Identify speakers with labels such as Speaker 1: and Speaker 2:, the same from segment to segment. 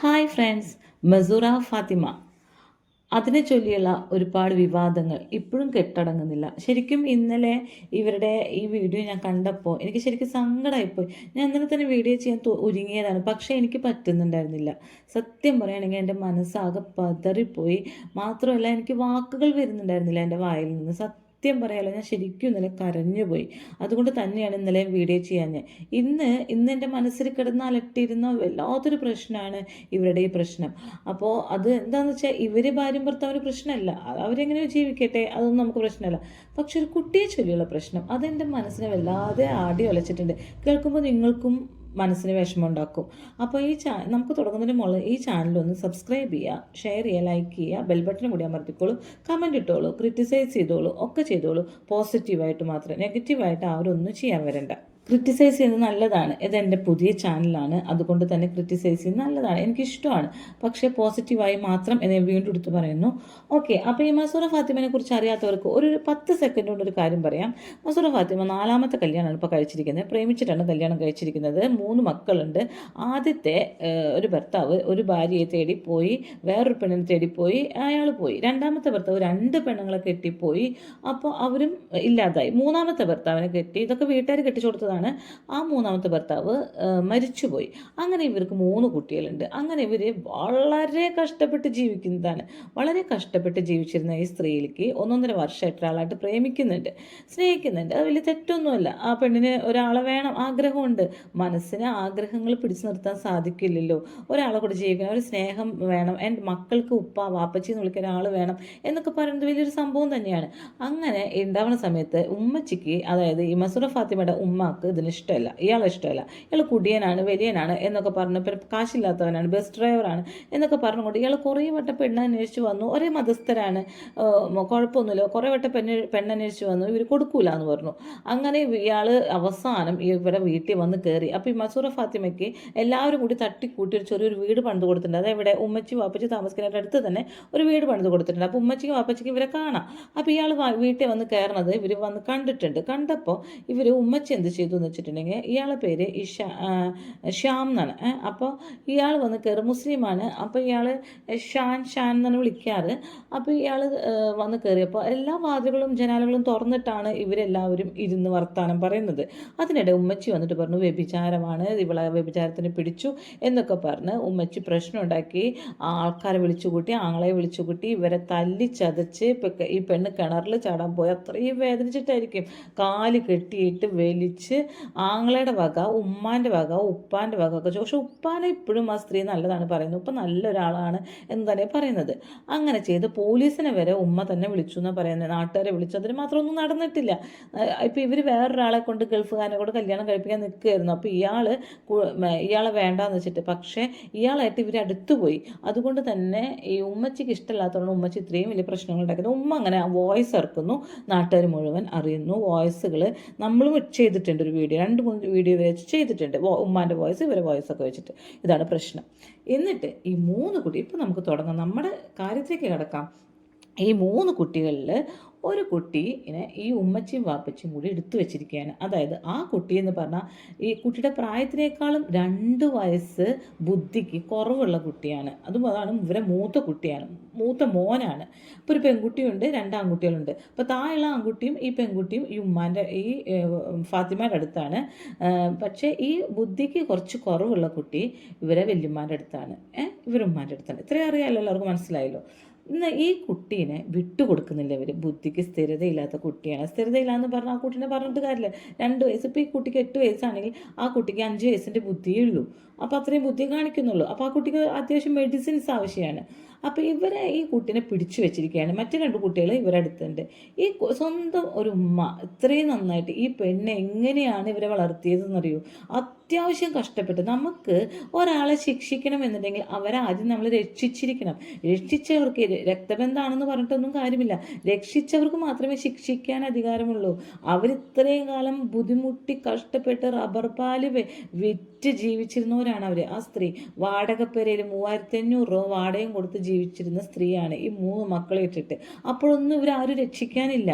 Speaker 1: Hi friends മസൂറ Fathima. അതിനെ ചൊല്ലിയുള്ള ഒരുപാട് വിവാദങ്ങൾ ഇപ്പോഴും കെട്ടടങ്ങുന്നില്ല. ശരിക്കും ഇന്നലെ ഇവരുടെ ഈ വീഡിയോ ഞാൻ കണ്ടപ്പോൾ എനിക്ക് ശരിക്കും സങ്കടമായിപ്പോയി. ഞാൻ ഇന്നലെ തന്നെ വീഡിയോ ചെയ്യാൻ ഒരുങ്ങിയതാണ്. പക്ഷേ എനിക്ക് പറ്റുന്നുണ്ടായിരുന്നില്ല. സത്യം പറയുകയാണെങ്കിൽ എന്റെ മനസ്സാകെ പതറിപ്പോയി. മാത്രമല്ല എനിക്ക് വാക്കുകൾ വരുന്നുണ്ടായിരുന്നില്ല എന്റെ വായിൽ നിന്ന്. സത്യം പറയാലോ ഞാൻ ശരിക്കും ഇന്നലെ കരഞ്ഞുപോയി അതുകൊണ്ട് തന്നെയാണ് ഇന്നലെ വീഡിയോ ചെയ്യാൻ ഞാൻ. ഇന്ന് ഇന്ന് എന്റെ മനസ്സിൽ കിടന്ന് അലട്ടിയിരുന്ന വല്ലാത്തൊരു പ്രശ്നമാണ് ഇവരുടെ ഈ പ്രശ്നം. അപ്പോൾ അത് എന്താണെന്ന് വെച്ചാൽ ഇവർ ഭാര്യയും ഭർത്താവിന് പ്രശ്നമല്ല. അവരെങ്ങനെ ജീവിക്കട്ടെ അതൊന്നും നമുക്ക് പ്രശ്നമല്ല. പക്ഷെ ഒരു കുട്ടിയെ ചൊല്ലിയുള്ള പ്രശ്നം അതെന്റെ മനസ്സിനെ വല്ലാതെ ആടി ഒലച്ചിട്ടുണ്ട് കേൾക്കുമ്പോൾ നിങ്ങൾക്കും മനസ്സിന് വിഷമമുണ്ടാക്കും. അപ്പോൾ ഈ ചാ നമുക്ക് തുടങ്ങുന്നതിന് മുകളിൽ ഈ ചാനലൊന്ന് സബ്സ്ക്രൈബ് ചെയ്യുക ഷെയർ ചെയ്യുക ലൈക്ക് ചെയ്യുക ബെൽ ബട്ടൺ കൂടി അമർത്തിക്കോളൂ കമന്റ് ഇട്ടോളൂ ക്രിറ്റിസൈസ് ചെയ്തോളൂ ഒക്കെ ചെയ്തോളൂ പോസിറ്റീവായിട്ട് മാത്രം നെഗറ്റീവായിട്ട് അവരൊന്നും ചെയ്യാൻ വരണ്ട. ക്രിറ്റിസൈസ് ചെയ്യുന്നത് നല്ലതാണ്. ഇത് എന്റെ പുതിയ ചാനലാണ് അതുകൊണ്ട് തന്നെ ക്രിറ്റിസൈസ് ചെയ്യുന്നത് നല്ലതാണ്. എനിക്കിഷ്ടമാണ്. പക്ഷേ പോസിറ്റീവായി മാത്രം എന്നെ വീണ്ടും എടുത്ത് പറയുന്നു. ഓക്കെ അപ്പോൾ ഈ മസൂറ ഫാത്തിമനെ കുറിച്ച് അറിയാത്തവർക്ക് ഒരു പത്ത് സെക്കൻഡ് കൊണ്ട് ഒരു കാര്യം പറയാം. മസൂറ ഫാത്തിമ നാലാമത്തെ കല്യാണമാണ് ഇപ്പോൾ കഴിച്ചിരിക്കുന്നത്. പ്രേമിച്ചിട്ടാണ് കല്യാണം കഴിച്ചിരിക്കുന്നത്. മൂന്ന് മക്കളുണ്ട്. ആദ്യത്തെ ഒരു ഭർത്താവ് ഒരു ഭാര്യയെ തേടി പോയി വേറൊരു പെണ്ണിനെ തേടി പോയി അയാൾ പോയി. രണ്ടാമത്തെ ഭർത്താവ് രണ്ട് പെണ്ണുങ്ങളെ കെട്ടിപ്പോയി. അപ്പോൾ അവരും ഇല്ലാതായി. മൂന്നാമത്തെ ഭർത്താവിനെ കെട്ടി ഇതൊക്കെ വീട്ടുകാർ കെട്ടിച്ചു കൊടുത്തതാണ്. ആ മൂന്നാമത്തെ ഭർത്താവ് മരിച്ചുപോയി. അങ്ങനെ ഇവർക്ക് മൂന്ന് കുട്ടികളുണ്ട്. അങ്ങനെ ഇവർ വളരെ കഷ്ടപ്പെട്ട് ജീവിക്കുന്നതാണ്. വളരെ കഷ്ടപ്പെട്ട് ജീവിച്ചിരുന്ന ഈ സ്ത്രീയിലേക്ക് ഒന്നൊന്നര വർഷമായിട്ട് ഒരാളായിട്ട് പ്രേമിക്കുന്നുണ്ട്. സ്നേഹിക്കുന്നുണ്ട്. അത് വലിയ തെറ്റൊന്നുമല്ല. ആ പെണ്ണിന് ഒരാളെ വേണം ആഗ്രഹമുണ്ട്. മനസ്സിന് ആഗ്രഹങ്ങൾ പിടിച്ചു നിർത്താൻ സാധിക്കില്ലല്ലോ. ഒരാളെ കൂടെ ജീവിക്കണം ഒരു സ്നേഹം വേണം. എന്റെ മക്കൾക്ക് ഉപ്പ വാപ്പച്ചി എന്ന് വിളിക്കുന്ന ഒരാൾ വേണം എന്നൊക്കെ പറയുന്നത് വലിയൊരു സംഭവം തന്നെയാണ്. അങ്ങനെ ഉണ്ടാവുന്ന സമയത്ത് ഉമ്മച്ചിക്ക് അതായത് ഈ മസൂറ ഫാത്തിമയുടെ ഉമ്മാക്ക് ഇതിന് ഇഷ്ടമല്ല. ഇയാൾ ഇഷ്ടമല്ല. ഇയാൾ കുടിയനാണ് വലിയനാണ് എന്നൊക്കെ പറഞ്ഞു പിന്നെ കാശില്ലാത്തവനാണ് ബസ് ഡ്രൈവറാണ് എന്നൊക്കെ പറഞ്ഞുകൊണ്ട് ഇയാൾ കുറേ വട്ടം പെണ്ണ് അന്വേഷിച്ച് വന്നു. ഒരേ മതസ്ഥരാണ്. കുഴപ്പമൊന്നുമില്ല. കുറേ വട്ടം പെണ്ണ് പെണ്ണന്വേഷിച്ച് വന്നു. ഇവർ കൊടുക്കൂല എന്ന് പറഞ്ഞു. അങ്ങനെ ഇയാൾ അവസാനം ഇവരെ വീട്ടിൽ വന്ന് കയറി അപ്പോൾ ഈ മസൂറ ഫാത്തിമയ്ക്ക് എല്ലാവരും കൂടി തട്ടിക്കൂട്ടി ഒരു ചെറിയൊരു വീട് പണിത് കൊടുത്തിട്ടുണ്ട്. അതായത് ഇവിടെ ഉമ്മച്ചി വാപ്പച്ചി താമസിക്കുന്നതിന്റെ അടുത്ത് തന്നെ ഒരു വീട് പണിത് കൊടുത്തിട്ടുണ്ട്. അപ്പോൾ ഉമ്മച്ചിക്ക് വാപ്പച്ചിക്ക് ഇവരെ കാണാം. അപ്പോൾ ഇയാൾ വീട്ടിൽ വന്ന് കയറണത് ഇവർ വന്ന് കണ്ടിട്ടുണ്ട്. കണ്ടപ്പോൾ ഇവർ ഉമ്മച്ചി എന്ത് ചെയ്തു? എന്ന് വെച്ചിട്ടുണ്ടെങ്കിൽ ഇയാളെ പേര് ഇഷ ശ്യാം എന്നാണ്. അപ്പോൾ ഇയാൾ വന്ന് കയറി മുസ്ലിമാണ്. അപ്പോൾ ഇയാൾ ഷാൻ ഷാൻ എന്നാണ് വിളിക്കാറ്. അപ്പോൾ ഇയാൾ വന്ന് കയറിയപ്പോൾ എല്ലാ വാതിലുകളും ജനാലകളും തുറന്നിട്ടാണ് ഇവരെല്ലാവരും ഇരുന്ന് വർത്താനം പറയുന്നത്. അതിനിടെ ഉമ്മച്ചി വന്നിട്ട് പറഞ്ഞു വ്യഭിചാരമാണ് ഇവളെ വ്യഭിചാരത്തിന് പിടിച്ചു എന്നൊക്കെ പറഞ്ഞ് ഉമ്മച്ചി പ്രശ്നം ഉണ്ടാക്കി ആൾക്കാരെ വിളിച്ചു കൂട്ടി ആങ്ങളെ വിളിച്ചുകൂട്ടി ഇവരെ തല്ലി ചതച്ച് ഈ പെണ്ണ് കിണറിൽ ചാടാൻ പോയി. അത്രയും വേദനിച്ചിട്ടായിരിക്കും. കാൽ കെട്ടിയിട്ട് വലിച്ച് ആങ്ങളയുടെ വക ഉമ്മാന്റെ വക ഉപ്പാന്റെ വക ഒക്കെ പക്ഷെ ഉപ്പാനെ ഇപ്പോഴും ആ സ്ത്രീ നല്ലതാണ് പറയുന്നത്. ഉപ്പ നല്ലൊരാളാണ് എന്ന് തന്നെ പറയുന്നത്. അങ്ങനെ ചെയ്ത് പോലീസിനെ വരെ ഉമ്മ തന്നെ വിളിച്ചു എന്നാണ് പറയുന്നത് നാട്ടുകാരെ വിളിച്ചു. അതിന് മാത്രം ഒന്നും നടന്നിട്ടില്ല. ഇപ്പം ഇവർ വേറൊരാളെ കൊണ്ട് ഗൾഫുകാരനെ കൊണ്ട് കല്യാണം കഴിപ്പിക്കാൻ നിൽക്കുകയായിരുന്നു. അപ്പോൾ ഇയാൾ ഇയാളെ വേണ്ടാന്ന് വെച്ചിട്ട് പക്ഷേ ഇയാളായിട്ട് ഇവർ അടുത്തുപോയി അതുകൊണ്ട് തന്നെ ഈ ഉമ്മച്ചിക്ക് ഇഷ്ടമില്ലാത്തതുകൊണ്ട് ഉമ്മച്ചി ഇത്രയും വലിയ പ്രശ്നങ്ങൾ ഉണ്ടാക്കുന്നത് ഉമ്മ അങ്ങനെ വോയിസ് ഇറക്കുന്നു. നാട്ടുകാർ മുഴുവൻ അറിയുന്നു. വോയിസുകൾ നമ്മളും ചെയ്തിട്ടുണ്ട്. ഒരു വീഡിയോ രണ്ട് മൂന്ന് വീഡിയോ വെച്ച് ചെയ്തിട്ടുണ്ട്. ഉമ്മാന്റെ വോയിസ് ഇവരെ വോയിസ് ഒക്കെ വെച്ചിട്ട്. ഇതാണ് പ്രശ്നം. എന്നിട്ട് ഈ മൂന്ന് കുട്ടി ഇപ്പം നമുക്ക് തുടങ്ങാം. നമ്മുടെ കാര്യത്തിലേക്ക് കിടക്കാം. ഈ മൂന്ന് കുട്ടികളിൽ ഒരു കുട്ടി ഇങ്ങനെ ഈ ഉമ്മച്ചിയും വാപ്പച്ചിയും കൂടി എടുത്തു വെച്ചിരിക്കുകയാണ്. അതായത് ആ കുട്ടി എന്ന് പറഞ്ഞാൽ ഈ കുട്ടിയുടെ പ്രായത്തിനേക്കാളും രണ്ട് വയസ്സ് ബുദ്ധിക്ക് കുറവുള്ള കുട്ടിയാണ്. അതും അതാണ് ഇവരെ മൂത്ത കുട്ടിയാണ്. മൂത്ത മോനാണ്. അപ്പോൾ ഒരു പെൺകുട്ടിയുണ്ട് രണ്ട് ആൺകുട്ടികളുണ്ട്. അപ്പോൾ താഴെയുള്ള ആൺകുട്ടിയും ഈ പെൺകുട്ടിയും ഈ ഉമ്മാന്റെ ഈ ഫാത്തിമയുടെ അടുത്താണ്. പക്ഷേ ഈ ബുദ്ധിക്ക് കുറച്ച് കുറവുള്ള കുട്ടി ഇവരെ വല്യമ്മാന്റെ അടുത്താണ്. ഇവരുമ്മാന്റെ അടുത്താണ്. ഇത്രയും അറിയാമല്ലോ എല്ലാവർക്കും? മനസ്സിലായല്ലോ? ഇന്ന് ഈ കുട്ടീനെ വിട്ടുകൊടുക്കുന്നില്ല ഇവർ ബുദ്ധിക്ക് സ്ഥിരതയില്ലാത്ത കുട്ടിയാണ്. സ്ഥിരതയില്ല എന്ന് പറഞ്ഞാൽ ആ കുട്ടീനെ പറഞ്ഞിട്ട് കാര്യമില്ല. രണ്ട് വയസ്സ്. ഇപ്പോൾ ഈ കുട്ടിക്ക് എട്ട് വയസ്സാണെങ്കിൽ ആ കുട്ടിക്ക് അഞ്ച് വയസ്സിന്റെ ബുദ്ധിയേ ഉള്ളൂ. അപ്പോൾ അത്രയും ബുദ്ധി കാണിക്കുന്നുള്ളൂ. അപ്പോൾ ആ കുട്ടിക്ക് അത്യാവശ്യം മെഡിസിൻസ് ആവശ്യമാണ്. അപ്പോൾ ഇവരെ ഈ കുട്ടീനെ പിടിച്ചു വെച്ചിരിക്കുകയാണ്. മറ്റു രണ്ട് കുട്ടികൾ ഇവരുടെ അടുത്തുണ്ട്. ഈ സ്വന്തം ഒരു ഉമ്മ ഇത്രയും നന്നായിട്ട് ഈ പെണ്ണ് എങ്ങനെയാണ് ഇവരെ വളർത്തിയതെന്നറിയൂ? അത്യാവശ്യം കഷ്ടപ്പെട്ട് നമുക്ക് ഒരാളെ ശിക്ഷിക്കണം എന്നുണ്ടെങ്കിൽ അവരെ ആദ്യം നമ്മൾ രക്ഷിച്ചിരിക്കണം. രക്ഷിച്ചവർക്ക് രക്തബന്ധമാണെന്ന് പറഞ്ഞിട്ടൊന്നും കാര്യമില്ല. രക്ഷിച്ചവർക്ക് മാത്രമേ ശിക്ഷിക്കാൻ അധികാരമുള്ളൂ. അവരിത്രയും കാലം ബുദ്ധിമുട്ടി കഷ്ടപ്പെട്ട് റബ്ബർ പാൽ വെ- വിറ്റ് ജീവിച്ചിരുന്നവരാണ് അവർ ആ സ്ത്രീ വാടകപ്പേരയിൽ മൂവായിരത്തി അഞ്ഞൂറ് രൂപ വാടകയും കൊടുത്ത് ജീവിച്ചിരുന്ന സ്ത്രീയാണ് ഈ മൂന്ന് മക്കളെ ഇട്ടിട്ട്. അപ്പോഴൊന്നും ആരും രക്ഷിക്കാനില്ല.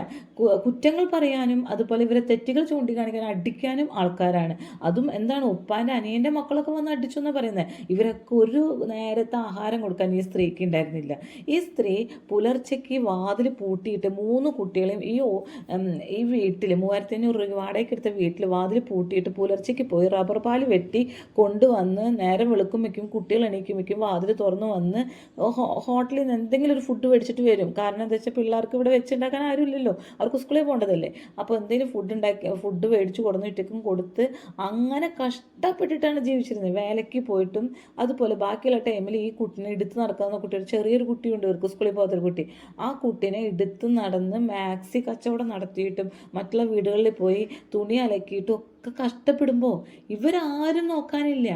Speaker 1: കുറ്റങ്ങൾ പറയാനും അതുപോലെ ഇവരെ തെറ്റുകൾ ചൂണ്ടിക്കാണിക്കാനും അടിക്കാനും ആൾക്കാരാണ്. അതും എന്താണ് ഉപ്പാന്റെ അനിയന്റെ മക്കളൊക്കെ വന്ന് അടിച്ചു എന്നാണ് പറയുന്നത് ഇവരൊക്കെ ഒരു നേരത്തെ ആഹാരം കൊടുക്കാൻ ഈ സ്ത്രീക്ക് ഉണ്ടായിരുന്നില്ല. ഈ സ്ത്രീ പുലർച്ചയ്ക്ക് വാതിൽ പൂട്ടിയിട്ട് മൂന്ന് കുട്ടികളെയും ഈ ഈ വീട്ടിൽ മൂവായിരത്തി അഞ്ഞൂറ് രൂപ വാടകയ്ക്ക് എടുത്ത വീട്ടിൽ വാതിൽ പൂട്ടിയിട്ട് പുലർച്ചയ്ക്ക് പോയി റബ്ബർ പാൽ വെട്ടി കൊണ്ടുവന്ന് നേരം വെളുക്കുമ്പോഴേക്കും കുട്ടികൾ എണീക്കുമ്പോഴേക്കും വാതിൽ തുറന്ന് വന്ന് ഹോട്ടലിൽ നിന്ന് എന്തെങ്കിലും ഒരു ഫുഡ് മേടിച്ചിട്ട് വരും. കാരണം എന്താ വെച്ചാൽ പിള്ളേർക്ക് ഇവിടെ വെച്ചുണ്ടാക്കാൻ ആരുമില്ലല്ലോ. അവർക്ക് സ്കൂളിൽ പോകേണ്ടതല്ലേ അപ്പോൾ എന്തെങ്കിലും ഫുഡ് ഉണ്ടാക്കി ഫുഡ് മേടിച്ച് കൊടുന്ന് ഇട്ടേക്കും കൊടുത്ത് അങ്ങനെ കഷ്ടപ്പെട്ടിട്ടാണ് ജീവിച്ചിരുന്നത്. വേലയ്ക്ക് പോയിട്ടും അതുപോലെ ബാക്കിയുള്ള ടൈമിൽ ഈ കുട്ടിനെ എടുത്ത് നടക്കാവുന്ന കുട്ടി ഒരു ചെറിയൊരു കുട്ടിയുണ്ട് ഇവർക്ക് സ്കൂളിൽ പോകാത്തൊരു കുട്ടി. ആ കുട്ടീനെ എടുത്ത് നടന്ന് മാക്സി കച്ചവടം നടത്തിയിട്ടും മറ്റുള്ള വീടുകളിൽ പോയി തുണി അലക്കിയിട്ടും ഒക്കെ കഷ്ടപ്പെടുമ്പോൾ ഇവരാരും നോക്കാനില്ല.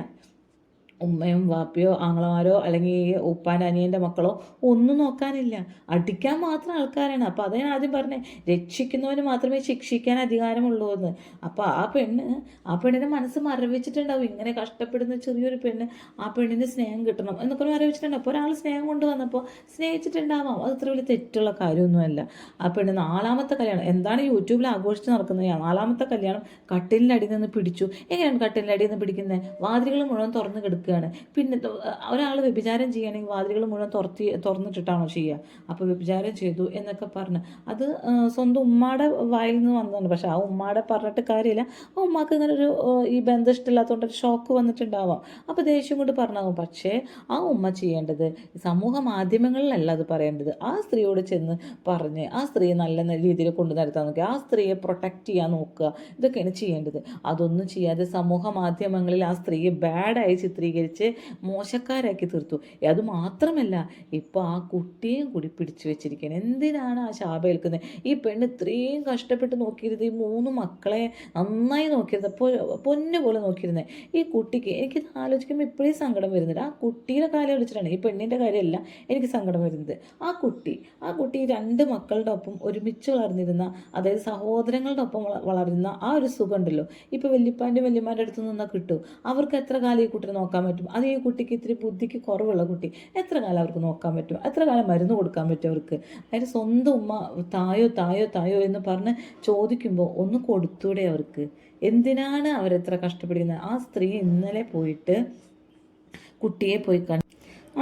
Speaker 1: ഉമ്മയും വാപ്പയോ ആങ്ങളമാരോ അല്ലെങ്കിൽ ഉപ്പാൻ അനിയന്റെ മക്കളോ ഒന്നും നോക്കാനില്ല. അടിക്കാൻ മാത്രം ആൾക്കാരാണ്. അപ്പോൾ ഞാൻ ആദ്യം പറഞ്ഞേ രക്ഷിക്കുന്നവന് മാത്രമേ ശിക്ഷിക്കാൻ അധികാരമുള്ളൂ എന്ന്. അപ്പോൾ ആ പെണ്ണ് ആ പെണ്ണിന്റെ മനസ്സ് മരവിച്ചിട്ടുണ്ടാവും. ഇങ്ങനെ കഷ്ടപ്പെടുന്ന ചെറിയൊരു പെണ്ണ് ആ പെണ്ണിന് സ്നേഹം കിട്ടണം എന്നൊക്കെ മരവിച്ചിട്ടുണ്ടാവും. അപ്പോൾ ഒരാൾ സ്നേഹം കൊണ്ടുവന്നപ്പോൾ സ്നേഹിച്ചിട്ടുണ്ടാവാം. അത് ഇത്ര വലിയ തെറ്റുള്ള കാര്യമൊന്നുമല്ല. ആ പെണ്ണ് നാലാമത്തെ കല്യാണം എന്താണ് യൂട്യൂബിൽ ആഘോഷിച്ച് നടക്കുന്നത് നാലാമത്തെ കല്യാണം കട്ടിലിന്റെ അടിയിൽ നിന്ന് പിടിച്ചു. എങ്ങനെയാണ് കട്ടിലിന്റെ അടിയിൽ നിന്ന് പിടിക്കുന്നത്? വാതിലുകൾ മുഴുവൻ തുറന്ന് കിടക്കുകയാണ് പിന്നെ ഒരാൾ വ്യഭിചാരം ചെയ്യുകയാണെങ്കിൽ വാതിലുകൾ മുഴുവൻ തുറത്തി തുറന്നിട്ടിട്ടാണോ ചെയ്യുക? അപ്പോൾ വ്യഭിചാരം ചെയ്തു എന്നൊക്കെ പറഞ്ഞ്. അത് സ്വന്തം ഉമ്മാടെ വായിൽ നിന്ന് വന്നതാണ്. പക്ഷേ ആ ഉമ്മാടെ പറഞ്ഞിട്ട് കാര്യമില്ല. ആ ഉമ്മാക്ക് ഇങ്ങനെ ഒരു ഈ ബന്ധം ഇഷ്ടമില്ലാത്തതുകൊണ്ട് ഒരു ഷോക്ക് വന്നിട്ടുണ്ടാവാം. അപ്പോൾ ദേഷ്യം കൊണ്ട് പറഞ്ഞാകും. പക്ഷേ ആ ഉമ്മ ചെയ്യേണ്ടത് സമൂഹ മാധ്യമങ്ങളിലല്ല അത് പറയേണ്ടത്. ആ സ്ത്രീയോട് ചെന്ന് പറഞ്ഞ് ആ സ്ത്രീയെ നല്ല രീതിയിൽ കൊണ്ടു നടത്താൻ നോക്കുക. ആ സ്ത്രീയെ പ്രൊട്ടക്റ്റ് ചെയ്യാൻ നോക്കുക. ഇതൊക്കെയാണ് ചെയ്യേണ്ടത്. അതൊന്നും ചെയ്യാതെ സമൂഹ മാധ്യമങ്ങളിൽ ആ സ്ത്രീയെ ബാഡായി ചിത്രീകരിച്ച് മോശക്കാരാക്കി തീർത്തു. അത് മാത്രമല്ല ഇപ്പോൾ ആ കുട്ടിയും കൂടി പിടിച്ചു വെച്ചിരിക്കുകയാണ് എന്തിനാണ് ആ ശാപ ഏൽക്കുന്നത്? ഈ പെണ്ണ് ഇത്രയും കഷ്ടപ്പെട്ട് നോക്കിയിരുന്നത് ഈ മൂന്ന് മക്കളെ നന്നായി നോക്കിയിരുന്നത് പൊന്നു പോലെ നോക്കിയിരുന്നത്. ഈ കുട്ടിക്ക് എനിക്ക് ആലോചിക്കുമ്പോൾ ഇപ്പോഴേ സങ്കടം വരുന്നില്ല ആ കുട്ടിയുടെ കാര്യം വിളിച്ചിട്ടാണ് ഈ പെണ്ണിന്റെ കാര്യമല്ല എനിക്ക് സങ്കടം വരുന്നത്. ആ കുട്ടി ആ കുട്ടി രണ്ട് മക്കളുടെ ഒപ്പം ഒരുമിച്ച് വളർന്നിരുന്ന അതായത് സഹോദരങ്ങളുടെ ഒപ്പം വള- വളർന്ന ആ ഒരു സുഖമുണ്ടല്ലോ ഇപ്പോൾ വല്യപ്പാന്റെ വല്യമാരുടെ അടുത്ത് നിന്നാൽ കിട്ടും. അവർക്ക് എത്ര കാലം ഈ കുട്ടിനെ നോക്കാൻ പറ്റും. അത് ഈ കുട്ടിക്ക് ഇത്തിരി ബുദ്ധിക്ക് കുറവുള്ള കുട്ടി എത്ര കാലം അവർക്ക് നോക്കാൻ പറ്റും? എത്ര കാലം മരുന്ന് കൊടുക്കാൻ പറ്റും അവർക്ക്? അതിന് സ്വന്തം ഉമ്മ തായോ തായോ തായോ എന്ന് പറഞ്ഞ് ചോദിക്കുമ്പോൾ ഒന്ന് കൊടുത്തൂടെ അവർക്ക്? എന്തിനാണ് അവരെത്ര കഷ്ടപ്പെടുന്നത്? ആ സ്ത്രീ ഇന്നലെ പോയിട്ട് കുട്ടിയെ പോയി കണ്ടു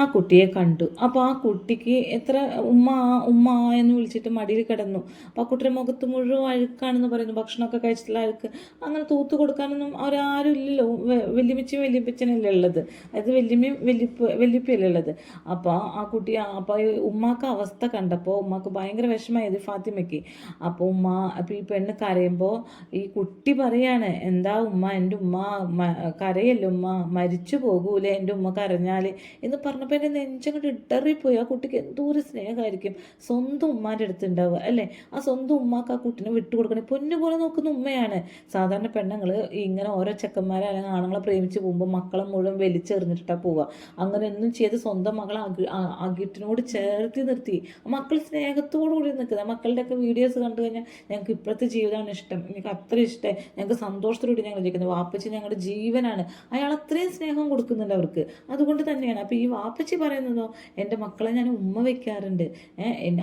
Speaker 1: ആ കുട്ടിയെ കണ്ടു. അപ്പോൾ ആ കുട്ടിക്ക് എത്ര ഉമ്മ ഉമ്മ എന്ന് വിളിച്ചിട്ട് മടിയിൽ കിടന്നു. അപ്പോൾ ആ കുട്ടിയുടെ മുഖത്ത് മുഴുവൻ അഴുക്കാണെന്ന് പറയുന്നു. ഭക്ഷണമൊക്കെ കഴിച്ചിട്ടുള്ള അഴുക്ക്. അങ്ങനെ തൂത്ത് കൊടുക്കാനൊന്നും അവരാരും ഇല്ലല്ലോ. വലിയമ്മച്ചും വലിയപ്പച്ചനല്ലേ ഉള്ളത്. അതായത് വലിയമ്മയും വലിയപ്പ് വല്യപ്പയല്ലേ ഉള്ളത്. അപ്പോൾ ആ കുട്ടി അപ്പോൾ ഉമ്മാക്ക് അവസ്ഥ കണ്ടപ്പോൾ ഉമ്മാക്ക് ഭയങ്കര വിഷമമായത് ഫാത്തിമയ്ക്ക്. അപ്പോൾ ഉമ്മ അപ്പോൾ ഈ പെണ്ണ് കരയുമ്പോൾ ഈ കുട്ടി പറയാണ് എന്താ ഉമ്മ? എന്റെ ഉമ്മ കരയല്ലോ ഉമ്മ? മരിച്ചു പോകൂലേ? എന്റെ ഉമ്മ കരഞ്ഞാൽ എന്ന് പറഞ്ഞപ്പോൾ എന്റെ നെഞ്ചങ്ങോട്ട് ഇട്ടറിപ്പോയി ആ കുട്ടിക്ക് എന്തോ ഒരു സ്നേഹമായിരിക്കും. സ്വന്തം ഉമ്മാന്റെ അടുത്ത് ഉണ്ടാവുക അല്ലേ? ആ സ്വന്തം ഉമ്മാക്ക് ആ കുട്ടിനെ വിട്ടുകൊടുക്കണേ പൊന്നുപോലെ നോക്കുന്ന ഉമ്മയാണ്. സാധാരണ പെണ്ണുങ്ങൾ ഇങ്ങനെ ഓരോ ചെക്കന്മാരെ അല്ലെങ്കിൽ ആണുങ്ങളെ പ്രേമിച്ച് പോകുമ്പോൾ മക്കളെ മുഴുവൻ വലിച്ചെറിഞ്ഞിട്ടാണ് പോവുക. അങ്ങനെ ഒന്നും ചെയ്ത് സ്വന്തം മകളെ അകിട്ടിനോട് ചേർത്തി നിർത്തി. മക്കൾ സ്നേഹത്തോടു കൂടി നിൽക്കുന്നത് മക്കളുടെയൊക്കെ വീഡിയോസ് കണ്ടു കഴിഞ്ഞാൽ ഞങ്ങൾക്ക് ഇപ്പോഴത്തെ ജീവിതമാണ് ഇഷ്ടം. എനിക്ക് അത്ര ഇഷ്ടം. ഞങ്ങൾക്ക് സന്തോഷത്തോടുകൂടി ഞങ്ങൾ ജീവിക്കുന്നത്. വാപ്പച്ചി ഞങ്ങളുടെ ജീവനാണ്. അയാൾ അത്രയും സ്നേഹം കൊടുക്കുന്നുണ്ട് അവർക്ക്. അതുകൊണ്ട് തന്നെയാണ്. അപ്പോൾ ഈ വാപ്പച്ചി പറയുന്നതോ എന്റെ മക്കളെ ഞാൻ ഉമ്മ വെക്കാറുണ്ട്.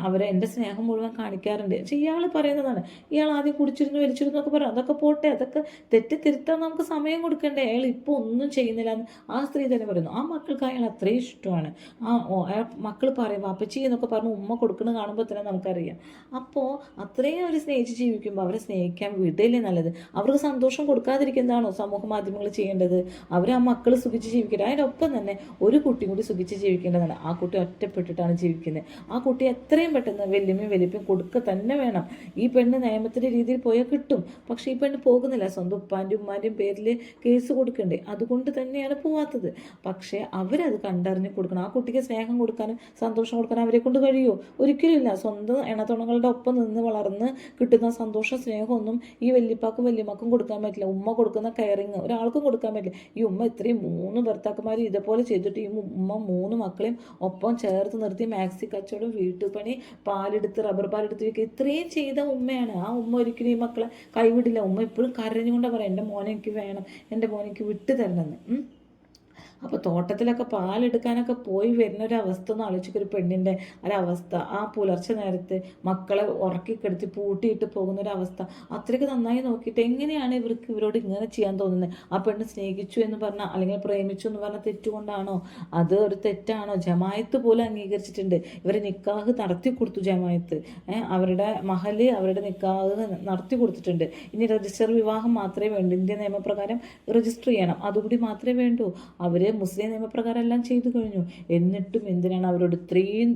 Speaker 1: അവരെ എന്റെ സ്നേഹം മുഴുവൻ കാണിക്കാറുണ്ട്. പക്ഷേ ഇയാൾ പറയുന്നതാണ് ഇയാൾ ആദ്യം കുടിച്ചിരുന്നു വലിച്ചിരുന്നു ഒക്കെ പറയും. അതൊക്കെ പോട്ടെ അതൊക്കെ തെറ്റ് തിരുത്താൻ നമുക്ക് സമയം കൊടുക്കണ്ടേ? അയാൾ ഇപ്പോൾ ഒന്നും ചെയ്യുന്നില്ല ആ സ്ത്രീ തന്നെ പറയുന്നു. ആ മക്കൾക്ക് അയാൾ അത്രയും ഇഷ്ടമാണ്. ആ അയാൾ മക്കൾ പറയും അപ്പച്ചി എന്നൊക്കെ പറഞ്ഞ് ഉമ്മ കൊടുക്കുന്നത് കാണുമ്പോൾ തന്നെ നമുക്കറിയാം. അപ്പോൾ അത്രയും അവർ സ്നേഹിച്ച് ജീവിക്കുമ്പോൾ അവരെ സ്നേഹിക്കാൻ വിടയില്ലേ നല്ലത്? അവർക്ക് സന്തോഷം കൊടുക്കാതിരിക്കുന്നതാണോ സമൂഹ മാധ്യമങ്ങൾ ചെയ്യേണ്ടത്? അവർ ആ മക്കൾ സുഖിച്ച് ജീവിക്കട്ടെ? അതിനൊപ്പം തന്നെ ഒരു കുട്ടിയും കൂടി സുഖിച്ച് ജീവിക്കേണ്ടതാണ്. ആ കുട്ടി ഒറ്റപ്പെട്ടിട്ടാണ് ജീവിക്കുന്നത്. ആ കുട്ടി എത്രയും പെട്ടെന്ന് വല്യമ്മയും വലിപ്പം കൊടുക്കുക തന്നെ വേണം. ഈ പെണ്ണ് നിയമത്തിന്റെ രീതിയിൽ പോയാൽ കിട്ടും. പക്ഷേ ഈ പെണ്ണ് പോകുന്നില്ല. സ്വന്തം ഉപ്പാന്റെ ഉമ്മാന്റെയും പേരിൽ കേസ് കൊടുക്കണ്ടേ? അതുകൊണ്ട് തന്നെയാണ് പോവാത്തത്. പക്ഷേ അവരത് കണ്ടറിഞ്ഞ് കൊടുക്കണം. ആ കുട്ടിക്ക് സ്നേഹം കൊടുക്കാനും സന്തോഷം കൊടുക്കാനും അവരെ കൊണ്ട് കഴിയുമോ ഒരിക്കലും ഇല്ല. സ്വന്തം എണത്തുണങ്ങളുടെ ഒപ്പം നിന്ന് വളർന്ന് കിട്ടുന്ന സന്തോഷം സ്നേഹമൊന്നും ഈ വല്യപ്പാക്കും വല്യമ്മക്കും കൊടുക്കാൻ പറ്റില്ല. ഉമ്മ കൊടുക്കുന്ന കെയറിങ് ഒരാൾക്കും കൊടുക്കാൻ പറ്റില്ല. ഈ ഉമ്മ ഇത്രയും മൂന്ന് ഭർത്താക്കന്മാർ ഇതേപോലെ ചെയ്തിട്ട് ഈ ഉമ്മ മൂന്ന് മക്കളെയും ഒപ്പം ചേർത്ത് നിർത്തി മാക്സി കച്ചവടം വീട്ടുപണി പാലെടുത്ത് റബ്ബർ പാലെടുത്ത് വയ്ക്കുക ഇത്രയും ചെയ്ത ഉമ്മയാണ്. ആ ഉമ്മ ഒരിക്കലും ഈ മക്കളെ കൈവിടില്ല. ഉമ്മ എപ്പോഴും കരഞ്ഞുകൊണ്ടാണ് പറയാം എന്റെ മോനെ എനിക്ക് വേണം. എന്റെ മോനെ എനിക്ക് വിട്ടു തരണമെന്ന്. അപ്പോൾ തോട്ടത്തിലൊക്കെ പാലെടുക്കാനൊക്കെ പോയി വരുന്ന ഒരു അവസ്ഥ ഒന്ന് ആലോചിക്കുക ഒരു പെണ്ണിന്റെ ഒരവസ്ഥ. ആ പുലർച്ചെ നേരത്ത് മക്കളെ ഉറക്കി കിടത്തി പൂട്ടിയിട്ട് പോകുന്ന ഒരു അവസ്ഥ അത്രയ്ക്ക് നന്നായി നോക്കിയിട്ട് എങ്ങനെയാണ് ഇവർക്ക് ഇവരോട് ഇങ്ങനെ ചെയ്യാൻ തോന്നുന്നത് ആ പെണ്ണ് സ്നേഹിച്ചു എന്ന് പറഞ്ഞാൽ അല്ലെങ്കിൽ പ്രേമിച്ചു എന്ന് പറഞ്ഞാൽ തെറ്റുകൊണ്ടാണോ? അത് ഒരു തെറ്റാണോ? ജമായത്ത് പോലും അംഗീകരിച്ചിട്ടുണ്ട്. ഇവരെ നിക്കാഹ് നടത്തി കൊടുത്തു ജമായത്ത്. അവരുടെ മഹൽ അവരുടെ നിക്കാഹ് നടത്തി കൊടുത്തിട്ടുണ്ട്. ഇനി രജിസ്റ്റർ വിവാഹം മാത്രമേ വേണ്ടൂ. ഇന്ത്യ നിയമപ്രകാരം രജിസ്റ്റർ ചെയ്യണം. അതുകൂടി മാത്രമേ വേണ്ടൂ. അവർ മുസ്ലിം നിയമപ്രകാരം എല്ലാം ചെയ്തു കഴിഞ്ഞു. എന്നിട്ടും എന്തിനാണ് അവരോട് ഇത്രയും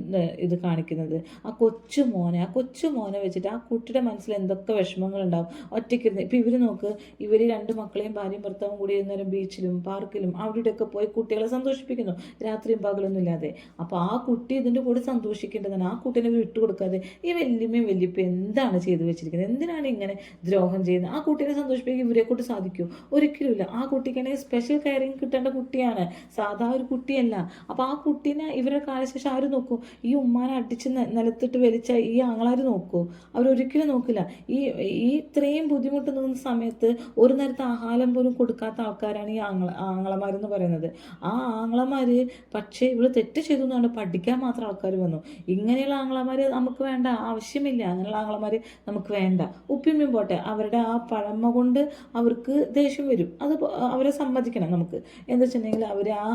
Speaker 1: ഇത് കാണിക്കുന്നത്? ആ കൊച്ചു മോനെ ആ കൊച്ചു മോനെ വെച്ചിട്ട് ആ കുട്ടിയുടെ മനസ്സിൽ എന്തൊക്കെ വിഷമങ്ങളുണ്ടാവും? ഒറ്റയ്ക്കിരുന്ന് ഇപ്പം ഇവർ നോക്ക് ഇവർ രണ്ട് മക്കളെയും ഭാര്യയും ഭർത്താവും കൂടി ഇരുന്നേരം ബീച്ചിലും പാർക്കിലും അവിടെയൊക്കെ പോയി കുട്ടികളെ സന്തോഷിപ്പിക്കുന്നു. രാത്രിയും പകലൊന്നും ഇല്ലാതെ. അപ്പോൾ ആ കുട്ടി ഇതിന്റെ കൂടെ സന്തോഷിക്കേണ്ടതാണ്. ആ കുട്ടീനെ വിട്ടു കൊടുക്കാതെ ഈ വല്യമ്മയും വലിയപ്പം എന്താണ് ചെയ്തു വെച്ചിരിക്കുന്നത്? എന്തിനാണ് ഇങ്ങനെ ദ്രോഹം ചെയ്യുന്നത്? ആ കുട്ടീനെ സന്തോഷിപ്പിക്കാൻ ഇവരെ കൊണ്ട് സാധിക്കുമോ ഒരിക്കലുമില്ല ആ കുട്ടിക്കാണെങ്കിൽ സ്പെഷ്യൽ കെയറിങ് കിട്ടേണ്ട കുട്ടിയാണ്. സാധാ ഒരു കുട്ടിയല്ല. അപ്പോൾ ആ കുട്ടീനെ ഇവരുടെ കാലശേഷം ആര് നോക്കൂ? ഈ ഉമ്മാനെ അടിച്ച് നിലത്തിട്ട് വലിച്ച ഈ ആങ്ങളാർ നോക്കൂ? അവരൊരിക്കലും നോക്കില്ല. ഈ ഈ ഇത്രയും ബുദ്ധിമുട്ട് നിന്ന സമയത്ത് ഒരു നേരത്തെ ആഹാരം പോലും കൊടുക്കാത്ത ആൾക്കാരാണ് ഈ ആങ്ങള ആങ്ങളമാരെന്ന് പറയുന്നത്. ആ ആങ്ങളമാർ പക്ഷേ ഇവൾ തെറ്റ് ചെയ്തു എന്നാണ് പഠിക്കാൻ മാത്രം ആൾക്കാർ വന്നു. ഇങ്ങനെയുള്ള ആങ്ങളമാർ നമുക്ക് വേണ്ട ആവശ്യമില്ല. അങ്ങനെയുള്ള ആങ്ങളമാർ നമുക്ക് വേണ്ട. ഉപ്പിമ്മയും പോട്ടെ. അവരുടെ ആ പഴമ കൊണ്ട് അവർക്ക് ദേഷ്യം വരും. അത് അവരെ സമ്മതിക്കണം നമുക്ക്. എന്താ വെച്ചിട്ടുണ്ടെങ്കിൽ അവർ ആ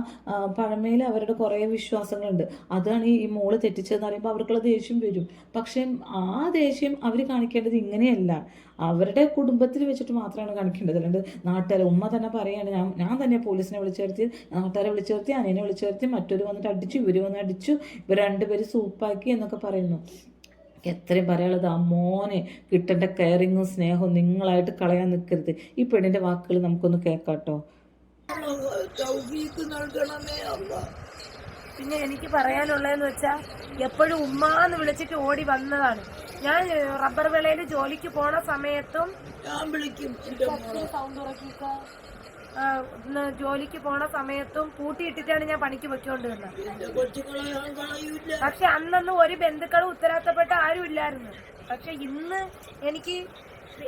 Speaker 1: പഴമയിൽ അവരുടെ കുറേ വിശ്വാസങ്ങളുണ്ട്. അതാണ് ഈ മോൾ തെറ്റിച്ചതെന്ന് പറയുമ്പോൾ അവർക്കുള്ള ദേഷ്യം വരും. പക്ഷേ ആ ദേഷ്യം അവർ കാണിക്കേണ്ടത് ഇങ്ങനെയല്ല. അവരുടെ കുടുംബത്തിൽ വെച്ചിട്ട് മാത്രമാണ് കാണിക്കേണ്ടത്. അല്ലാണ്ട് നാട്ടുകാരെ ഉമ്മ തന്നെ പറയുകയാണ് ഞാൻ ഞാൻ തന്നെ പോലീസിനെ വിളിച്ചു വരുത്തി നാട്ടുകാരെ വിളിച്ചു വരുത്തി അനിയനെ വിളിച്ചു വരുത്തി മറ്റൊരു വന്നിട്ട് അടിച്ചു ഇവർ വന്ന് അടിച്ചു ഇവർ രണ്ടുപേര് സൂപ്പാക്കി എന്നൊക്കെ പറയുന്നു. എത്രയും പറയാനുള്ളത് ആ മോനെ കിട്ടേണ്ട കെയറിങ്ങും സ്നേഹവും നിങ്ങളായിട്ട് കളയാൻ നിൽക്കരുത് ഈ പെണ്ണിന്റെ വാക്കുകൾ നമുക്കൊന്ന് കേൾക്കാട്ടോ
Speaker 2: തൗഫീക്ക് നൽകണമേ അല്ല
Speaker 3: പിന്നെ എനിക്ക് പറയാനുള്ളതെന്ന് വെച്ചാൽ എപ്പോഴും ഉമ്മാന്ന് വിളിച്ചിട്ട് ഓടി വന്നതാണ്. ഞാൻ റബ്ബർ വിളയിൽ ജോലിക്ക് പോണ സമയത്തും
Speaker 2: ഞാൻ വിളിക്കും
Speaker 3: ജോലിക്ക് പോണ സമയത്തും പൂട്ടിയിട്ടിട്ടാണ് ഞാൻ പണിക്ക്
Speaker 2: കളയൂല
Speaker 3: പക്ഷെ അന്നൊന്നും ഒരു ബന്ധുക്കളും ഉത്തരവാദിത്തപ്പെട്ട ആരും ഇല്ലായിരുന്നു. പക്ഷെ ഇന്ന് എനിക്ക്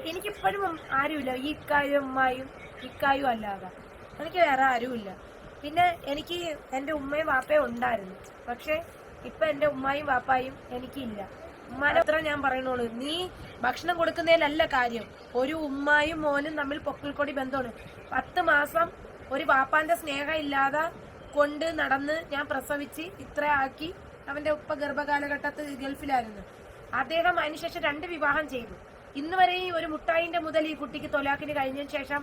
Speaker 3: എനിക്കിപ്പോഴും ആരുമില്ല. ഈ ഇക്കായും ഉമ്മായും ഇക്കായും അല്ലാതെ. എനിക്ക് വേറെ ആരുമില്ല. പിന്നെ എനിക്ക് എന്റെ ഉമ്മയും വാപ്പയും ഉണ്ടായിരുന്നു. പക്ഷേ ഇപ്പൊ എന്റെ ഉമ്മായും വാപ്പായും എനിക്കില്ല. ഉമ്മാനെ അത്ര ഞാൻ പറയണുള്ളൂ നീ ഭക്ഷണം കൊടുക്കുന്നതിലല്ല കാര്യം. ഒരു ഉമ്മായും മോനും തമ്മിൽ പൊക്കിൾക്കൊടി ബന്ധമാണ്. പത്ത് മാസം ഒരു വാപ്പാന്റെ സ്നേഹം ഇല്ലാതെ കൊണ്ട് നടന്ന് ഞാൻ പ്രസവിച്ച് ഇത്ര ആക്കി അവന്റെ ഉപ്പ ഗർഭകാലഘട്ടത്ത് ഗൾഫിലായിരുന്നു. അദ്ദേഹം അതിനുശേഷം രണ്ട് വിവാഹം ചെയ്തു. ഇന്ന് വരെ ഈ ഒരു മുട്ടായിന്റെ മുതൽ ഈ കുട്ടിക്ക് തൊലാക്കിന് കഴിഞ്ഞതിന് ശേഷം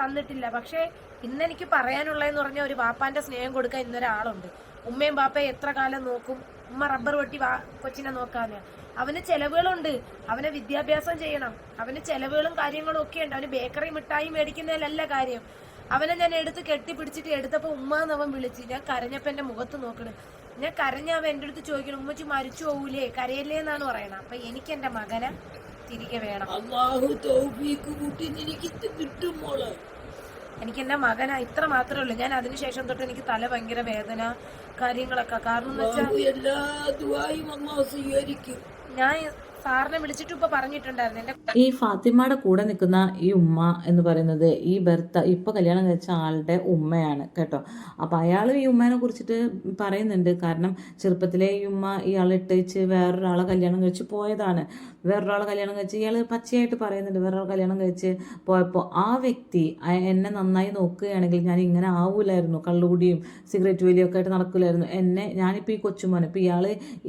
Speaker 3: തന്നിട്ടില്ല. പക്ഷേ ഇന്നെനിക്ക് പറയാനുള്ളതെന്ന് പറഞ്ഞ ഒരു വാപ്പാന്റെ സ്നേഹം കൊടുക്കാൻ ഇന്നൊരാളുണ്ട്. ഉമ്മയും ബാപ്പയും എത്ര കാലം നോക്കും? ഉമ്മ റബ്ബർ വെട്ടി വാ കൊച്ചിനെ നോക്കാന്. അവന് ചെലവുകളുണ്ട്. അവനെ വിദ്യാഭ്യാസം ചെയ്യണം. അവന് ചെലവുകളും കാര്യങ്ങളും ഒക്കെ ഉണ്ട്. അവന് ബേക്കറി മിഠായി മേടിക്കുന്നതിലല്ല കാര്യം. അവനെ ഞാൻ എടുത്ത് കെട്ടിപ്പിടിച്ചിട്ട് എടുത്തപ്പോ ഉമ്മ എന്നവൻ വിളിച്ച്. ഞാൻ കരഞ്ഞപ്പ എന്റെ മുഖത്ത് നോക്കണം. ഞാൻ കരഞ്ഞ അവൻ എന്റെ അടുത്ത് ചോദിക്കണം ഉമ്മച്ചി മരിച്ചു പോകൂലേ കരയല്ലേ എന്നാണ് പറയണത്. അപ്പൊ എനിക്ക് എന്റെ മകനെ തിരികെ വേണം.
Speaker 2: അള്ളാഹു തൗഫീക്ക് കൂട്ടി എനിക്ക് കിട്ടും മോളെ.
Speaker 3: എനിക്ക് എന്റെ മകന ഇത്ര മാത്രമേ ഉള്ളൂ. ഞാൻ അതിനുശേഷം തൊട്ട് എനിക്ക് തല ഭയങ്കര വേദന കാര്യങ്ങളൊക്കെ. കാരണം
Speaker 2: എല്ലാ സ്വീകരിക്കും.
Speaker 3: ഞാൻ സാറിനെ വിളിച്ചിട്ട് ഇപ്പൊ പറഞ്ഞിട്ടുണ്ടായിരുന്നു.
Speaker 1: ഈ ഫാത്തിമയുടെ കൂടെ നിൽക്കുന്ന ഈ ഉമ്മ എന്ന് പറയുന്നത് ഈ ഭർത്ത ഇപ്പൊ കല്യാണം കഴിച്ച ആളുടെ ഉമ്മയാണ് കേട്ടോ. അപ്പൊ അയാൾ ഈ ഉമ്മനെ കുറിച്ചിട്ട് പറയുന്നുണ്ട്. കാരണം ചെറുപ്പത്തിലെ ഈ ഉമ്മ ഇയാൾ ഇട്ടേച്ച് വേറൊരാളെ കല്യാണം കഴിച്ച് പോയതാണ്. വേറൊരാളെ കല്യാണം കഴിച്ച് ഇയാൾ പച്ചയായിട്ട് പറയുന്നുണ്ട്. വേറൊരാൾ കല്യാണം കഴിച്ച് പോയപ്പോൾ ആ വ്യക്തി എന്നെ നന്നായി നോക്കുകയാണെങ്കിൽ ഞാൻ ഇങ്ങനെ ആവൂലായിരുന്നു. കള്ളുകൂടിയും സിഗരറ്റ് വലിയും ഒക്കെ ആയിട്ട് നടക്കില്ലായിരുന്നു എന്നെ ഞാനിപ്പോൾ ഈ കൊച്ചുമോനെ ഇപ്പോൾ ഇയാൾ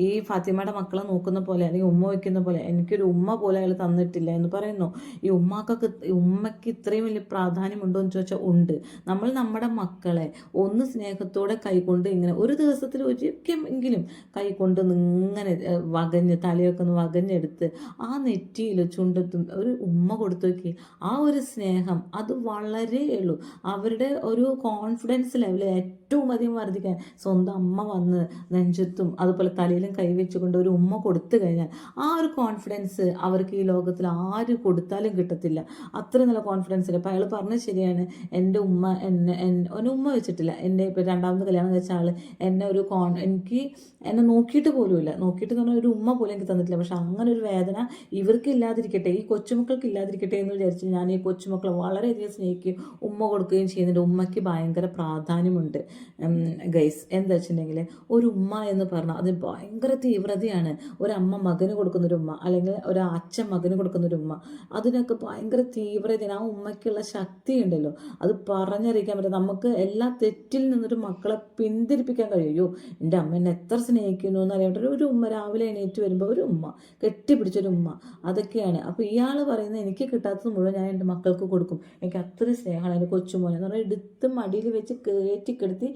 Speaker 1: ഈ ഫാത്തിമയുടെ മക്കളെ നോക്കുന്ന പോലെ അല്ലെങ്കിൽ ഉമ്മ വയ്ക്കുന്ന പോലെ എനിക്കൊരു ഉമ്മ പോലെ അയാൾ തന്നിട്ടില്ല എന്ന് പറയുന്നു. ഈ ഉമ്മാക്കൊക്കെ ഉമ്മയ്ക്ക് ഇത്രയും വലിയ പ്രാധാന്യമുണ്ടോ എന്ന് ചോദിച്ചാൽ ഉണ്ട്. നമ്മൾ നമ്മുടെ മക്കളെ ഒന്ന് സ്നേഹത്തോടെ കൈകൊണ്ട് ഇങ്ങനെ ഒരു ദിവസത്തിൽ ഒരിക്കലെങ്കിലും കൈകൊണ്ട് ഇങ്ങനെ വകഞ്ഞ് തലയൊക്കെ ഒന്ന് വകഞ്ഞെടുത്ത് ആ നെറ്റിയിൽ ചുണ്ടത്തും ഒരു ഉമ്മ കൊടുത്തു നോക്കി. ആ ഒരു സ്നേഹം അത് വളരെ ഉള്ളൂ. അവരുടെ ഒരു കോൺഫിഡൻസ് ലെവൽ ഏറ്റവും അധികം വർദ്ധിക്കാൻ സ്വന്തം അമ്മ വന്ന് നെഞ്ചത്തും അതുപോലെ തലയിലും കൈവച്ചുകൊണ്ട് ഒരു ഉമ്മ കൊടുത്തു കഴിഞ്ഞാൽ ആ ഒരു കോൺഫിഡൻസ് അവർക്ക് ഈ ലോകത്തിൽ ആര് കൊടുത്താലും കിട്ടത്തില്ല. അത്ര നല്ല കോൺഫിഡൻസ് ഇല്ല? അപ്പം അയാൾ പറഞ്ഞത് ശരിയാണ്. എന്റെ ഉമ്മ എന്നെ എന്റെ ഉമ്മ വെച്ചിട്ടില്ല. എന്റെ ഇപ്പം രണ്ടാമത് കല്യാണം കഴിച്ച ആൾ എന്നെ ഒരു കോൺ എനിക്ക് എന്നെ നോക്കിയിട്ട് പോലുമില്ല നോക്കിയിട്ട് തന്നെ ഒരു ഉമ്മ പോലും എനിക്ക് തന്നിട്ടില്ല. പക്ഷെ അങ്ങനെ ഒരു വേദന ഇവർക്ക് ഇല്ലാതിരിക്കട്ടെ. ഈ കൊച്ചുമക്കൾക്ക് ഇല്ലാതിരിക്കട്ടെ എന്ന് വിചാരിച്ച് ഞാൻ ഈ കൊച്ചുമക്കളെ വളരെയധികം സ്നേഹിക്കുകയും ഉമ്മ കൊടുക്കുകയും ചെയ്യുന്നുണ്ട്. ഉമ്മയ്ക്ക് ഭയങ്കര പ്രാധാന്യമുണ്ട്. ഗൈസ് എന്താ വെച്ചിട്ടുണ്ടെങ്കിൽ ഒരു ഉമ്മ എന്ന് പറഞ്ഞാൽ അത് ഭയങ്കര തീവ്രതയാണ്. ഒരു അമ്മ മകന് കൊടുക്കുന്നൊരു ഉമ്മ അല്ലെങ്കിൽ ഒരു അച്ഛൻ മകന് കൊടുക്കുന്ന ഒരു ഉമ്മ അതിനൊക്കെ ഭയങ്കര തീവ്രതയാണ്. ആ ഉമ്മയ്ക്കുള്ള ശക്തി ഉണ്ടല്ലോ അത് പറഞ്ഞറിയിക്കാൻ പറ്റും. നമുക്ക് എല്ലാ തെറ്റിൽ നിന്നൊരു മക്കളെ പിന്തിരിപ്പിക്കാൻ കഴിയുമോ എന്റെ അമ്മ എന്നെ എത്ര സ്നേഹിക്കുന്നു എന്ന് അറിയാൻ ഒരു ഉമ്മ രാവിലെ എണീറ്റ് വരുമ്പോൾ ഒരു ഉമ്മ കെട്ടിപ്പിടിച്ചൊരു ഉമ്മ അതൊക്കെയാണ്. അപ്പോൾ ഇയാൾ പറയുന്നത് എനിക്ക് കിട്ടാത്തത് മുഴുവൻ ഞാൻ എന്റെ മക്കൾക്ക് കൊടുക്കും. എനിക്ക് അത്രയും സ്നേഹമാണ് എന്റെ കൊച്ചുമോനെ. എന്ന് പറഞ്ഞാൽ എടുത്ത് മടിയിൽ വെച്ച് കയറ്റിക്കെടുത്തി കിടത്തി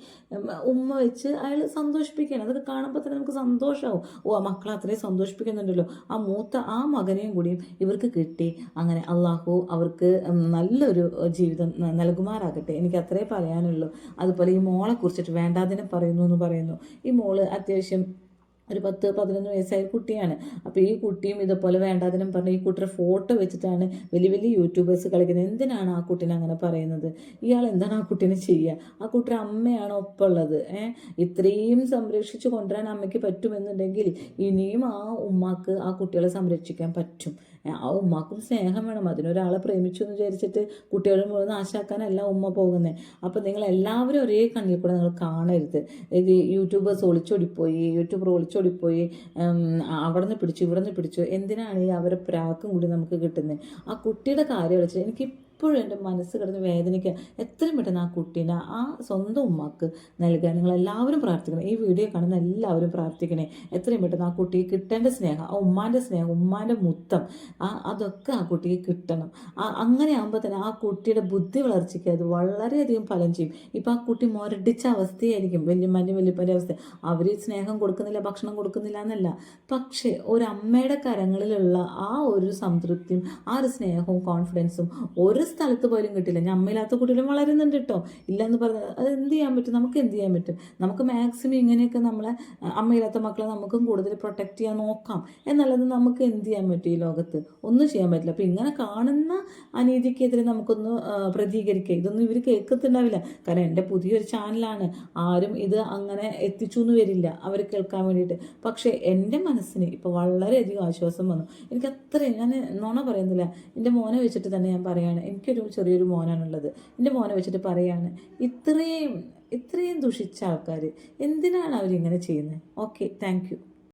Speaker 1: ഉമ്മ വെച്ച് അയാൾ സന്തോഷിപ്പിക്കുകയാണ്. അതൊക്കെ കാണുമ്പോൾ തന്നെ നമുക്ക് സന്തോഷമാവും ഓ ആ മക്കളെ അത്രയും സന്തോഷിപ്പിക്കുന്നുണ്ടല്ലോ. ആ മൂത്ത ആ മകനെയും കൂടിയും ഇവർക്ക് കിട്ടി. അങ്ങനെ അള്ളാഹു അവർക്ക് നല്ലൊരു ജീവിതം നൽകുമാറാകട്ടെ. എനിക്ക് അത്രേ പറയാനുള്ളൂ. അതുപോലെ ഈ മോളെ കുറിച്ചിട്ട് വേണ്ടാതിനെ പറയുന്നു എന്ന് പറയുന്നു. ഈ മോൾ അത്യാവശ്യം ഒരു പത്ത് പതിനൊന്ന് വയസ്സായ കുട്ടിയാണ്. അപ്പോൾ ഈ കുട്ടിയും ഇതുപോലെ വേണ്ടാതിനും പറഞ്ഞ് ഈ കുട്ടിയുടെ ഫോട്ടോ വെച്ചിട്ടാണ് വലിയ വലിയ യൂട്യൂബേഴ്സ് കളിക്കുന്നത്. എന്തിനാണ് ആ കുട്ടീനെ അങ്ങനെ പറയുന്നത്? ഇയാൾ എന്താണ് ആ കുട്ടീനെ ചെയ്യുക? ആ കുട്ടിയുടെ അമ്മയാണ് ഒപ്പമുള്ളത് ഏഹ് ഇത്രയും സംരക്ഷിച്ച് കൊണ്ടുവരാൻ അമ്മയ്ക്ക് പറ്റുമെന്നുണ്ടെങ്കിൽ ഇനിയും ആ ഉമ്മാക്ക് ആ കുട്ടികളെ സംരക്ഷിക്കാൻ പറ്റും. ആ ഉമ്മാക്കും സ്നേഹം വേണം. അതിനൊരാളെ പ്രേമിച്ചു എന്ന് വിചാരിച്ചിട്ട് കുട്ടികളെ മുഴുവൻ നാശാക്കാനല്ല ഉമ്മ പോകുന്നത് അപ്പം നിങ്ങൾ എല്ലാവരും ഒരേ കണ്ണിൽ കൂടെ നിങ്ങൾ കാണരുത്. ഇത് യൂട്യൂബേഴ്സ് ഒളിച്ചോടിപ്പോയി യൂട്യൂബർ ഒളിച്ചോടിപ്പോയി അവിടെ നിന്ന് പിടിച്ചു ഇവിടെ നിന്ന് പിടിച്ചു. എന്തിനാണ് ഈ അവരെ പ്രാക്കും കൂടി നമുക്ക് കിട്ടുന്നത് ആ കുട്ടിയുടെ കാര്യം വെച്ചാൽ എനിക്ക് ഇപ്പോഴും എന്റെ മനസ്സ് കിടന്ന് വേദനിക്കുക എത്രയും പെട്ടെന്ന് ആ കുട്ടീനെ ആ സ്വന്തം ഉമ്മാക്ക് നൽകാൻ നിങ്ങൾ എല്ലാവരും പ്രാർത്ഥിക്കണം. ഈ വീഡിയോ കാണുന്ന എല്ലാവരും പ്രാർത്ഥിക്കണേ. എത്രയും പെട്ടെന്ന് ആ കുട്ടിക്ക് കിട്ടേണ്ട സ്നേഹം ആ ഉമ്മാന്റെ സ്നേഹം ഉമ്മാന്റെ മുത്തം ആ അതൊക്കെ ആ കുട്ടിക്ക് കിട്ടണം. ആ അങ്ങനെ ആകുമ്പോൾ തന്നെ ആ കുട്ടിയുടെ ബുദ്ധി വളർച്ചയ്ക്ക് അത് വളരെയധികം ഫലം ചെയ്യും. ഇപ്പം ആ കുട്ടി മുരടിച്ച അവസ്ഥയായിരിക്കും. വലിയമ്മന്റെ വലിയപ്പന്റെ അവസ്ഥ. അവർ സ്നേഹം കൊടുക്കുന്നില്ല ഭക്ഷണം കൊടുക്കുന്നില്ല എന്നല്ല. പക്ഷേ ഒരു അമ്മയുടെ കരങ്ങളിലുള്ള ആ ഒരു സംതൃപ്തിയും ആ ഒരു സ്നേഹവും കോൺഫിഡൻസും ഒരു സ്ഥലത്ത് പോലും കിട്ടില്ല. ഞാൻ അമ്മയില്ലാത്ത കുട്ടികളും വളരുന്നുണ്ട് കേട്ടോ ഇല്ലെന്ന് പറഞ്ഞാൽ അത് എന്ത് ചെയ്യാൻ പറ്റും? നമുക്ക് എന്ത് ചെയ്യാൻ പറ്റും? നമുക്ക് മാക്സിമം ഇങ്ങനെയൊക്കെ നമ്മളെ അമ്മയില്ലാത്ത മക്കളെ നമുക്കും കൂടുതൽ പ്രൊട്ടക്റ്റ് ചെയ്യാൻ നോക്കാം. എന്നുള്ളത് നമുക്ക് എന്ത് ചെയ്യാൻ പറ്റും ഈ ലോകത്ത്? ഒന്നും ചെയ്യാൻ പറ്റില്ല. അപ്പം ഇങ്ങനെ കാണുന്ന അനീതിക്കെതിരെ നമുക്കൊന്ന് പ്രതികരിക്കുക. ഇതൊന്നും ഇവർ കേൾക്കത്തുണ്ടാവില്ല. കാരണം എന്റെ പുതിയൊരു ചാനലാണ് ആരും ഇത് അങ്ങനെ എത്തിച്ചു എന്ന് വരില്ല. അവർ കേൾക്കാൻ വേണ്ടിയിട്ട്. പക്ഷേ എന്റെ മനസ്സിന് ഇപ്പോൾ വളരെയധികം ആശ്വാസം വന്നു. എനിക്ക് അത്രയും ഞാൻ നുണ പറയുന്നില്ല. എന്റെ മോനെ വെച്ചിട്ട് തന്നെ ഞാൻ പറയാണ്. എനിക്കൊരു ചെറിയൊരു മോനാണുള്ളത്. എന്റെ മോനെ വെച്ചിട്ട് പറയാണ് ഇത്രയും ഇത്രയും ദുഷിച്ച ആൾക്കാർ എന്തിനാണ് അവരിങ്ങനെ ചെയ്യുന്നത് ഓക്കെ താങ്ക്